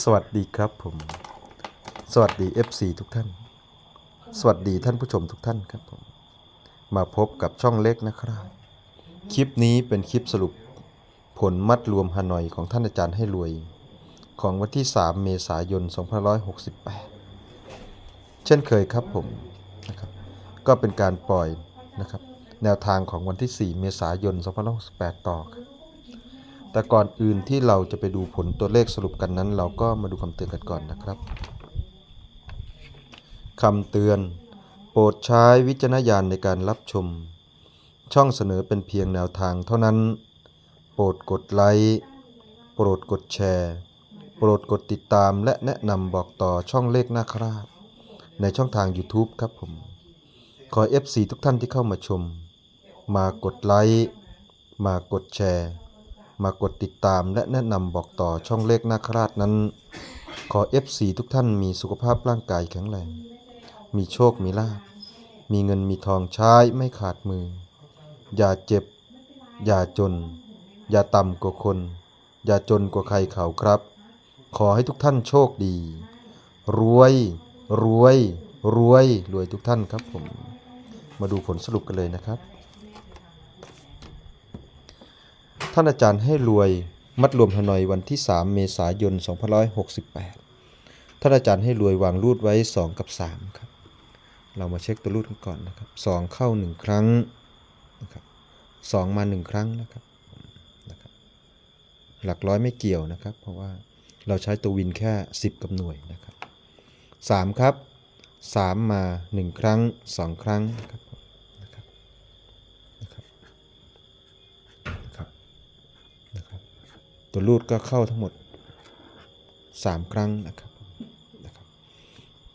สวัสดีครับผม สวัสดี FC ทุกท่าน สวัสดีท่านผู้ชมทุกท่านครับผม มาพบกับช่องเล็กนะครับ คลิปนี้เป็นคลิปสรุปผลมัดรวมฮานอยของท่านอาจารย์ให้รวย ของวันที่ 3 เมษายน 2568 เช่นเคยครับผมนะครับ ก็เป็นการปล่อยนะครับ แนวทางของวันที่ 4 เมษายน 2568 ต่อครับ แต่ก่อนอื่นที่เราจะไปดูผลตัวเลขสรุปกันนั้น เราก็มาดูคำเตือนกันก่อนนะครับคำเตือน โปรดใช้วิจารณญาณในการรับชม ช่องเสนอเป็นเพียงแนวทางเท่านั้น โปรดกดไลค์โปรดกดแชร์ โปรดกดติดตามและแนะนำบอกต่อช่องเลขหน้าคราบในช่องทาง YouTube ครับผม ขอ FC ทุกท่านที่เข้ามาชม มากดไลค์มากดแชร์ มากดติดตามและแนะนำบอกต่อช่องเลขนาคราชนั้น ขอ F4 ทุกท่านมีสุขภาพร่างกายแข็งแรง มีโชคมีลาภมีเงินมีทองใช้ไม่ขาดมือ อย่าเจ็บ อย่าจน อย่าต่ำกว่าคน อย่าจนกว่าใครเขาครับ ขอให้ทุกท่านโชคดี รวย รวย รวย รวยทุกท่านครับผม มาดูผลสรุปกันเลยนะครับ ท่านอาจารย์ให้รวยมัดรวมฮานอยวันที่ 3 เมษายน 2568 ท่านอาจารย์ให้รวยวางรูดไว้ 2 กับ 3 ครับ เรามาเช็คตัวรูดกันก่อนนะครับ 2 เข้า 1 ครั้งนะครับ2มา 1 ครั้งนะครับนะครับ หลักร้อยไม่เกี่ยวนะครับ เพราะว่าเราใช้ตัววินแค่ 10 กับหน่วยนะครับ 3 ครับ 3 มา 1 ครั้ง 2 ครั้งนะครับผมนะครับนะครับนะครับ นะครับ ตัวรูดก็เข้าทั้งหมด 3 ครั้งนะครับนะครับ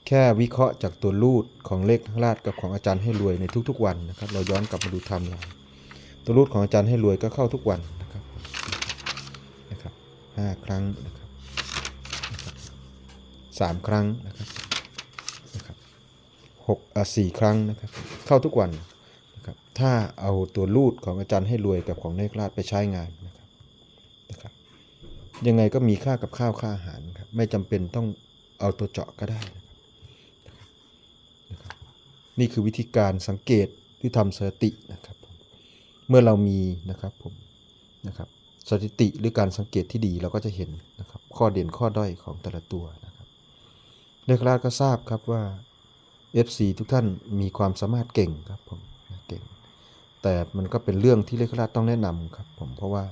แค่วิเคราะห์จากตัวรูดของเลขทั้งราชกับของอาจารย์ให้รวยในทุกๆ วันนะครับ เราย้อนกลับมาดูไทม์ไลน์ตัวรูดของอาจารย์ให้รวยก็เข้าทุกวันนะครับนะครับห้าครั้งนะครับสามครั้งนะครับนะครับหกอะสี่ครั้งนะครับ เข้าทุกวันนะครับ ถ้าเอาตัวรูดของอาจารย์ให้รวยกับของเลขราชไปใช้งานนะครับ นะครับ ยังไงก็มีค่ากับข้าวค่าอาหารครับไม่จำเป็นต้องเอาตัวเจาะก็ได้นะครับนี่คือวิธีการสังเกตที่ทำสถิตินะครับ เมื่อเรามีนะครับผมนะครับสถิติหรือการสังเกตที่ดีเราก็จะเห็นนะครับข้อเด่นข้อด้อยของแต่ละตัวนะครับเลขราชก็ทราบครับว่า FC ทุกท่านมีความสามารถเก่งครับผมเก่ง แต่มันก็เป็นเรื่องที่เลขราชต้องแนะนำครับผมเพราะว่า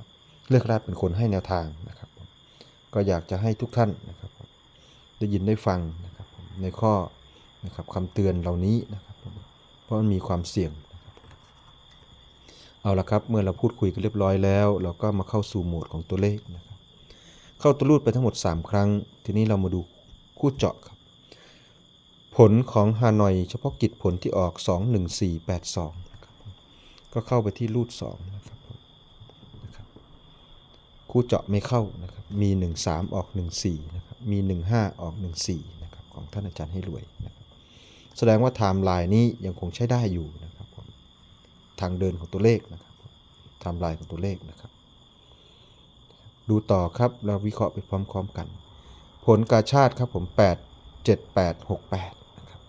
เลขราชเป็นคนให้แนวทางนะครับ ก็อยากจะให้ทุกท่านนะครับได้ยินได้ฟังนะครับในข้อนะครับคำเตือนเหล่านี้นะครับเพราะมันมีความเสี่ยงเอาละครับเมื่อเราพูดคุยกันเรียบร้อยแล้ว เราก็มาเข้าสู่โหมดของตัวเลขนะครับเข้าตัวรูดไปทั้งหมด 3 ครั้ง ทีนี้เรามาดูคู่เจาะครับผลของฮานอยเฉพาะกิจผลที่ออก 21482นะครับก็เข้าไปที่รูด2นะครับ คู่เจาะไม่เข้านะครับ มี 13 ออก 14 นะครับ มี 15 ออก 14 นะครับ ของท่านอาจารย์ให้รวยนะครับ แสดงว่าไทม์ไลน์นี้ยังคงใช้ได้อยู่นะครับผมทางเดินของตัวเลขนะครับไทม์ไลน์ของตัวเลขนะครับ ดูต่อครับ เราวิเคราะห์ไปพร้อมๆกัน ผลกาชาติครับผม 8 7 8 6 8 นะครับ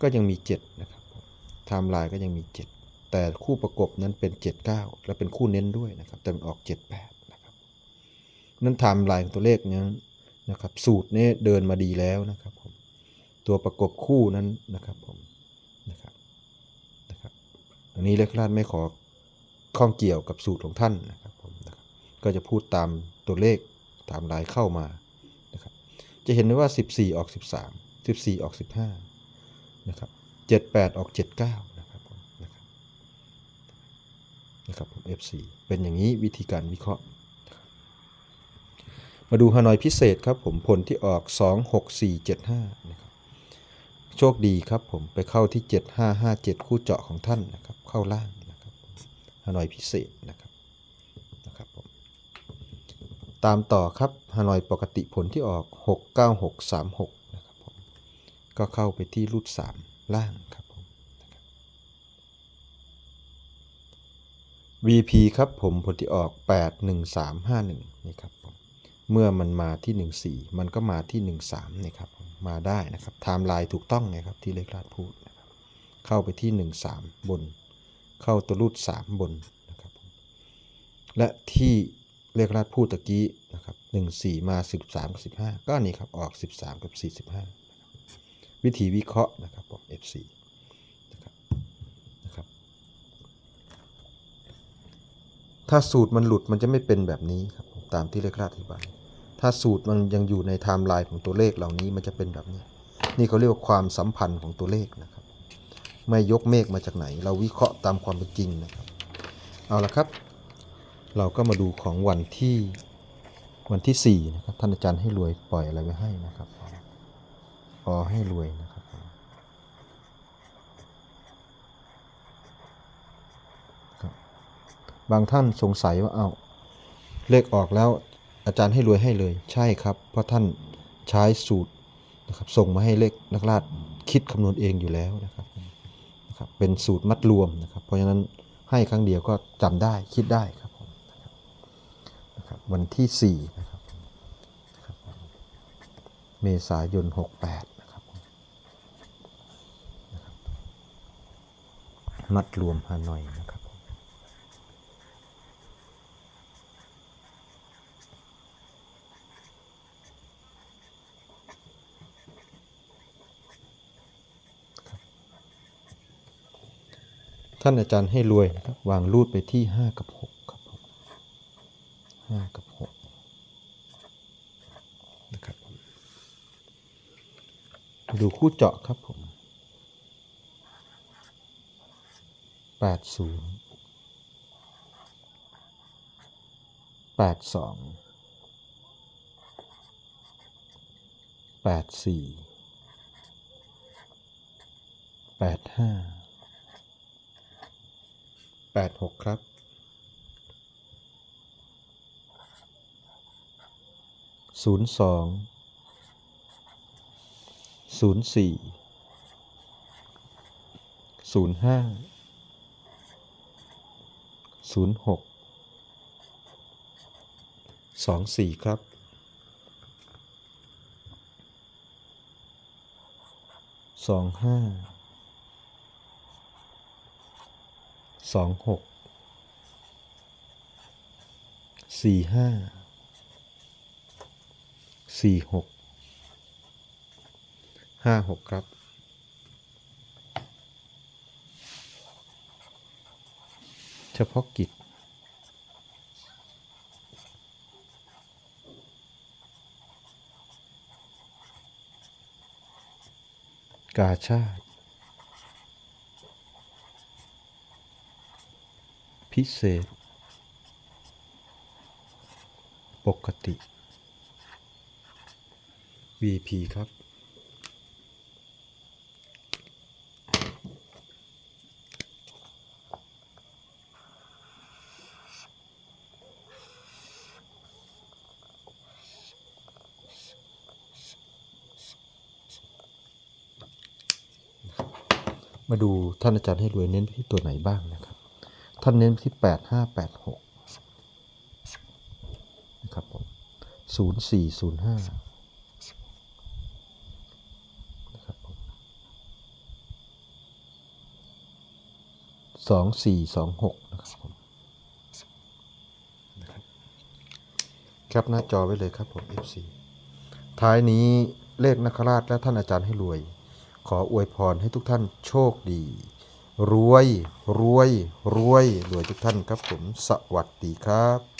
ก็ยังมี 7 นะครับไทม์ไลน์ก็ยังมี 7 แต่คู่ประกบนั้นเป็น 7 9 และเป็นคู่เน้นด้วยนะครับ แต่มันออก 7 8 นั้นไทม์ไลน์ของตัวเลขนี้นะครับสูตรนี้เดินมาดีแล้วนะครับผมตัวประกบคู่นั้นนะครับผมนะครับนะครับอันนี้เลขลาดไม่ขอข้องเกี่ยวกับสูตรของท่านนะครับผมนะครับก็จะพูดตามตัวเลขตามลายเข้ามานะครับจะเห็นได้ว่า 14 ออก 13 14 ออก 15นะครับ78 ออก 79นะครับผมนะครับนะครับผม F4 เป็นอย่างนี้วิธีการวิเคราะห์ มาดูฮานอยพิเศษครับผมผลที่ออก 26475นะครับโชคดีครับผมไปเข้าที่ 7557 คู่เจาะของท่านนะครับเข้าล่างนะครับฮานอยพิเศษนะครับนะครับผมตามต่อครับฮานอยปกติผลที่ออก 69636นะครับผมก็เข้าไปที่รูด 3 ล่างครับผมนะครับ VP ครับผมผลที่ออก 81351นี่ครับผม เมื่อมันมาที่ 14 มันก็มาที่ 13นี่ครับ มาได้นะครับไทม์ไลน์ถูกต้องไงครับที่เลขราดพูดนะครับเข้าไปที่ 13 บน เข้าตัวรูด 3 บนนะครับ และที่เลขราดพูดตะกี้นะครับ14 มา 13 กับ 15 ก็นี่ครับออก 13 กับ 45นะครับวิธีวิเคราะห์นะครับผม F4 นะครับนะครับ ถ้าสูตรมันหลุดมันจะไม่เป็นแบบนี้ครับตามที่เลขราดอธิบาย ถ้าสูตรมันยังอยู่ในไทม์ไลน์ของตัวเลขเหล่านี้มันจะเป็นแบบนี้ นี่เขาเรียกว่าความสัมพันธ์ของตัวเลขนะครับ ไม่ยกเมฆมาจากไหน เราวิเคราะห์ตามความเป็นจริงนะครับ เอาละครับ เราก็มาดูของวันที่วันที่4นะครับท่านอาจารย์ให้รวยปล่อยอะไรไว้ให้นะครับพอให้รวยนะครับบางท่านสงสัยว่าเอา้าเลขออกแล้ว อาจารย์ให้รวยให้เลย ใช่ครับ เพราะท่านใช้สูตรนะครับส่งมาให้เลขนักลาดคิดคำนวณเองอยู่แล้วนะครับนะครับเป็นสูตรมัดรวมนะครับ เพราะฉะนั้นให้ครั้งเดียวก็จำได้คิดได้ครับผมนะครับนะรบวันที่4นะครับนะครับเมษายน 68นะครับนะครับมัดรวมฮานอยนะครับ ท่านอาจารย์ให้รวยนะครับวางรูดไปที่ 5 กับ6ครับผม5กับ6นะครับผมดูคู่เจาะครับผม 80 82 84 85 86 ครับศูนย์สองศูนย์สี่ศูนย์ห้าศูนย์หกสองสี่ครับสองห้า สองหกสี่ห้าสี่หกห้าหกครับเฉพาะกิจ กาชาติ พิเศษ ปกติ VP ครับ มาดูท่านอาจารย์ให้รวยเน้นที่ตัวไหนบ้างนะ ท่านเน้นที่แปดห้าแปดหกนะครับผมศูนย์สี่ศูนย์ห้านะครับผมสองสี่สองหกนะครับผมแคปหน้าจอไว้เลยครับผม FC ท้ายนี้เลขนักราชและท่านอาจารย์ให้รวย ขออวยพรให้ทุกท่านโชคดี รวย รวย รวย รวยทุกท่านครับผม สวัสดีครับ